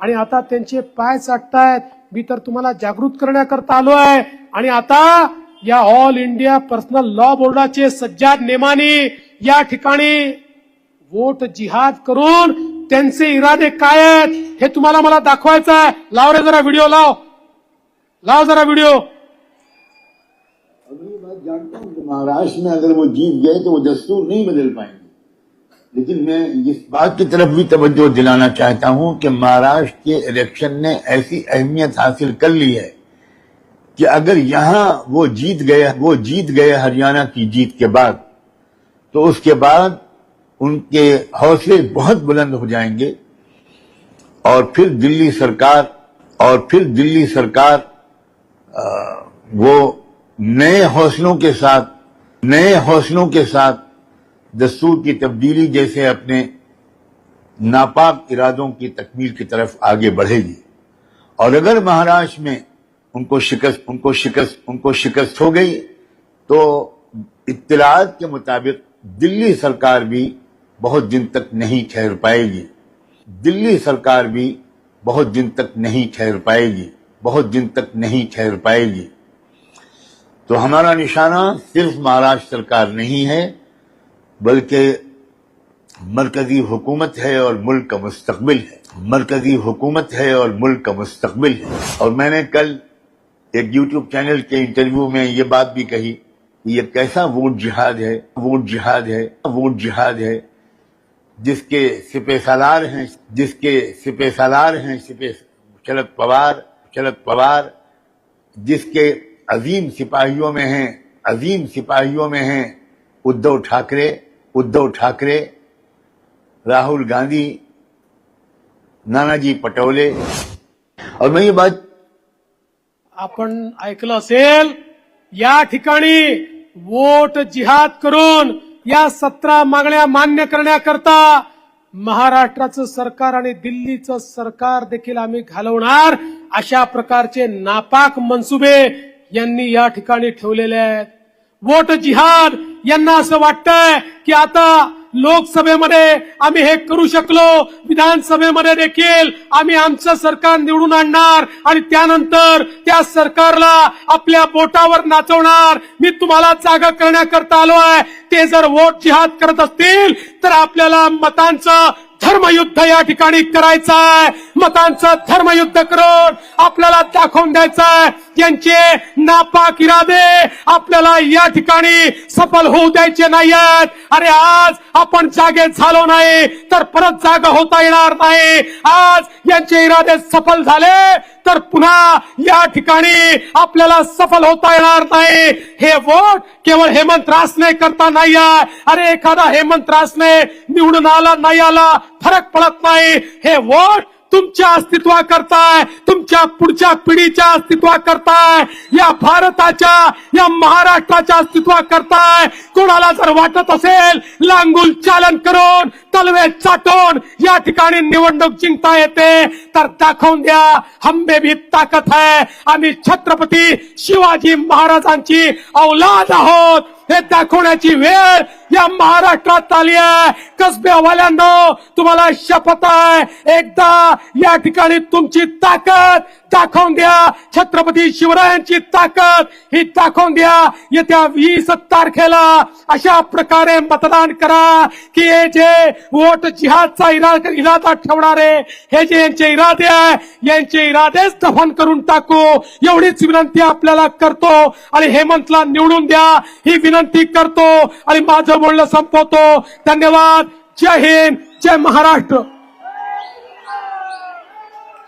आणि आता त्यांचे पाय चाटतायत. मी तर तुम्हाला जागृत करण्याकरता आलो आहे. आणि आता या ऑल इंडिया पर्सनल लॉ बोर्डाचे सज्जाद नेमाने या ठिकाणी वोट जिहाद करून त्यांचे इरादे काय आहेत हे तुम्हाला मला दाखवायचं आहे. लाव रे जरा व्हिडिओ लाव. लाव जरा व्हिडिओ अब बात जानता हूँ महाराष्ट्र में अगर वो जीत गए तो वो दस्तूर नहीं बदल पाएंगे। लेकिन मैं इस बात की तरफ भी तवज्जो दिलाना चाहता हूं कि महाराष्ट्र के इलेक्शन ने ऐसी अहमियत हासिल कर ली है कि अगर यहां वो जीत गए वो जीत गए हरियाणा की जीत के बाद तो उसके बाद उनके हौसले बहुत बुलंद हो जाएंगे और फिर दिल्ली सरकार और फिर दिल्ली सरकार अ, वो नए हौसलों के साथ नए हौसलों के साथ दस्तूर की तब्दीली जैसे अपने नापाक इरादों की तकमील की तरफ आगे बढ़ेगी और अगर महाराष्ट्र में उनको शिकस्त उनको शिकस्त उनको शिकस्त हो गई तो इत्तलात के मुताबिक दिल्ली सरकार भी बहुत दिन तक नहीं ठहर पाएगी दिल्ली सरकार भी बहुत दिन तक नहीं ठहर पाएगी बहुत दिन तक नहीं ठहर पाएगी तो हमारा निशाना सिर्फ महाराष्ट्र सरकार नहीं है बल्कि मरकजी हुकूमत है और मुल्क का मुस्तकबिल है मरकजी हुकूमत है और मुल्क का मुस्तकबिल है और मैंने कल एक यूट्यूब चैनल के इंटरव्यू में ये बात भी कही कि ये कैसा वोट जिहाद है वोट जिहाद है वोट जिहाद है जिसके सिपे सालार हैं जिसके सिपे सालार हैं सिपे शरद पवार शरद पवार जिसके अजीम सिपाहियों में हैं अजीम सिपाहियों में हैं उद्धव ठाकरे उद्धव ठाकरे राहुल गांधी नानाजी पटोले. और मैं ये बात आपण ऐकलं असेल या ठिकाणी वोट जिहाद करून या सतरा मागण्या मान्य करण्याकरता महाराष्ट्राचं सरकार आणि दिल्लीचं सरकार देखील आम्ही घालवणार अशा प्रकारचे नापाक मनसुबे यांनी या ठिकाणी ठेवलेले आहेत. वोट जिहाद यांना असं वाटतंय की आता लोकसभेमध्ये आम्ही हे करू शकलो. विधानसभेमध्ये देखील आम्ही आमचं सरकार निवडून आणणार आणि त्यानंतर त्या सरकारला आपल्या बोटावर नाचवणार. मी तुम्हाला जागा करण्याकरता आलो आहे ते जर वोट जिहाद करत असतील तर आपल्याला मतांचं धर्मयुद्ध या ठिकाणी करायचं मतांचं धर्मयुद्ध करून आपल्याला दाखवून द्यायचं त्यांचे नापाक इरादे आपल्याला या ठिकाणी सफल होऊ द्यायचे नाही आहेत अरे आज आपण जागे झालो नाही तर परत जागा होता येणार नाही. आज यांचे इरादे सफल झाले तर पुन्हा या ठिकाणी आपल्याला सफल होता येणार नाही. हे वोट केवळ हेमंत रासने करता नाही अरे एखादा हेमंत रासने निवडून आला नाही आला फरक पडत नाही. हे वोट तुमच्या अस्तित्वा करताय तुमच्या पुढच्या पिढीच्या अस्तित्वा करताय या भारताच्या या महाराष्ट्राच्या अस्तित्वा करताय कोणाला जर वाटत असेल लांगुल चालन करून तलवे चाटून या ठिकाणी निवडणूक जिंकता येते. तर दाखवून द्या हंबे भी ताकद है आम्ही छत्रपती शिवाजी महाराजांची औलाद आहोत. हे दाखवण्याची वेळ या महाराष्ट्रात आली आहे. कसब्यावाल्यांनो तुम्हाला शपथ आहे. एकदा या ठिकाणी तुमची ताकद दाखवून द्या. छत्रपती शिवरायांची ताकद ही दाखवून द्या. येत्या वीस तारखेला अशा प्रकारे मतदान करा की हे जे वोट जिहादचा इरादा इरादा ठेवणारे हे जे यांचे इरादे आहे यांचे इरादेच दफन करून टाकू. एवढीच विनंती आपल्याला करतो. आणि हेमंतला निवडून द्या. ही विनंती करतो. आणि माझं बोलणं संपवतो. धन्यवाद. जय हिंद. जय महाराष्ट्र.